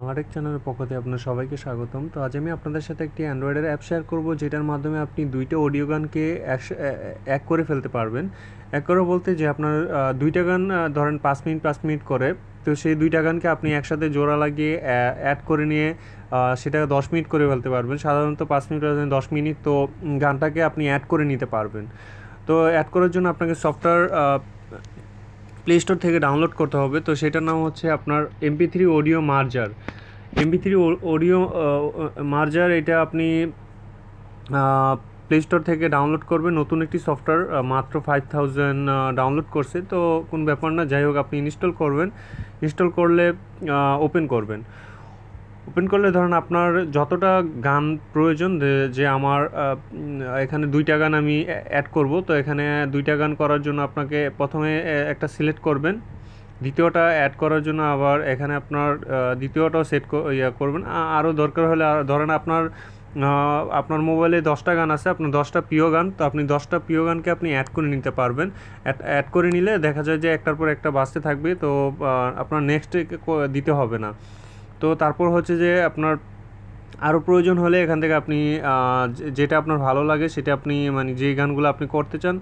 বাংলাটেক চ্যানেলের পক্ষ আপনার সবাইকে স্বাগতম। তো আজ আমি আপনাদের সাথে একটি অ্যান্ড্রয়েডের অ্যাপ শেয়ার করব, যেটার মাধ্যমে আপনি দুইটা অডিও গানকে এক করে ফেলতে পারবেন। এক করে বলতে যে আপনার দুইটা গান ধরেন পাঁচ মিনিট পাঁচ মিনিট করে, তো সেই দুইটা গানকে আপনি একসাথে জোড়া লাগিয়ে অ্যাড করে নিয়ে সেটা দশ মিনিট করে ফেলতে পারবেন। সাধারণত পাঁচ মিনিট দশ মিনিট তো গানটাকে আপনি অ্যাড করে নিতে পারবেন। তো অ্যাড করার জন্য আপনাকে সফটওয়্যার প্লে স্টোর থেকে ডাউনলোড করতে হবে। তো সেটার নাম হচ্ছে আপনার MP three audio merger MP three audio merger এটা আপনি প্লে স্টোর থেকে ডাউনলোড করবে নতুন একটি সফটওয়্যার মাত্র ফাইভ থাউজেন্ড ডাউনলোড করছে। তো কোনো ব্যাপার না, যাই হোক, আপনি ইনস্টল করবেন। ইনস্টল করলে ওপেন করবেন। ওপেন করলে ধরেন আপনার যতটা গান প্রয়োজন, যে- আমার এখানে দুইটা গান আমি অ্যাড করব, তো এখানে দুইটা গান করার জন্য আপনাকে প্রথমে একটা সিলেক্ট করবেন, দ্বিতীয়টা অ্যাড করার জন্য আবার এখানে আপনার দ্বিতীয়টাও সেট ইয়া করবেন। আরও দরকার হলে ধরেন আপনার আপনার মোবাইলে দশটা গান আছে, আপনার দশটা প্রিয় গান, তো আপনি দশটা প্রিয় গানকে আপনি অ্যাড করে নিতে পারবেন। অ্যাড করে নিলে দেখা যায় যে একটার পর একটা বাজতে থাকবে, তো আপনার নেক্সট দিতে হবে না। তো তারপর হচ্ছে যে আপনার আরও প্রয়োজন হলে এখান থেকে আপনি যেটা আপনার ভালো লাগে সেটা আপনি মানে যেই গানগুলো আপনি করতে চান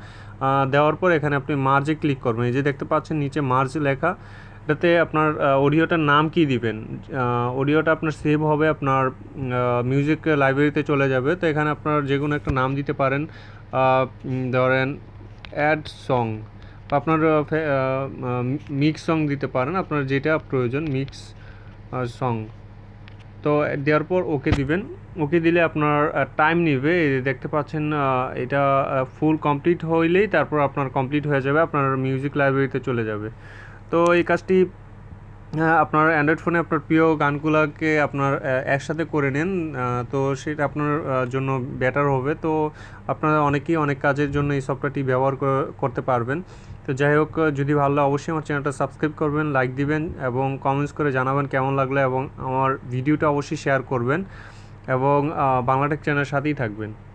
দেওয়ার পর এখানে আপনি মার্জে ক্লিক করবেন। এই যে দেখতে পাচ্ছেন নিচে মার্জ লেখা, এটাতে আপনার অডিওটার নাম কি দিবেন? অডিওটা আপনার সেভ হবে, আপনার মিউজিক লাইব্রেরিতে চলে যাবে। তো এখানে আপনার যে কোনো একটা নাম দিতে পারেন ধরেন অ্যাড সং আপনার মিক্স সং দিতে পারেন, আপনার যেটা প্রয়োজন মিক্স সং তো দেওয়ার পর ওকে দিবেন। ওকে দিলে আপনার টাইম নেবে। দেখতে পাচ্ছেন এটা ফুল কমপ্লিট হইলেই তারপর আপনার কমপ্লিট হয়ে যাবে, আপনার মিউজিক লাইব্রেরিতে চলে যাবে। তো এই কাজটি আপনার অ্যান্ড্রয়েড ফোনে আপনার প্রিয় গানগুলোকে আপনার একসাথে করে নেন। তো সেটা আপনার জন্য বেটার হবে। তো আপনারা অনেকেই অনেক কাজের জন্য এই সফটওয়্যারটি ব্যবহার করতে পারবেন। তো যাই হোক, যদি ভালো লাগে অবশ্যই আমার চ্যানেলটা সাবস্ক্রাইব করবেন, লাইক দিবেন এবং কমেন্টস করে জানাবেন কেমন লাগল এবং আমার ভিডিওটা অবশ্যই শেয়ার করবেন এবং বাংলাটেক চ্যানেলের সাথেই থাকবেন।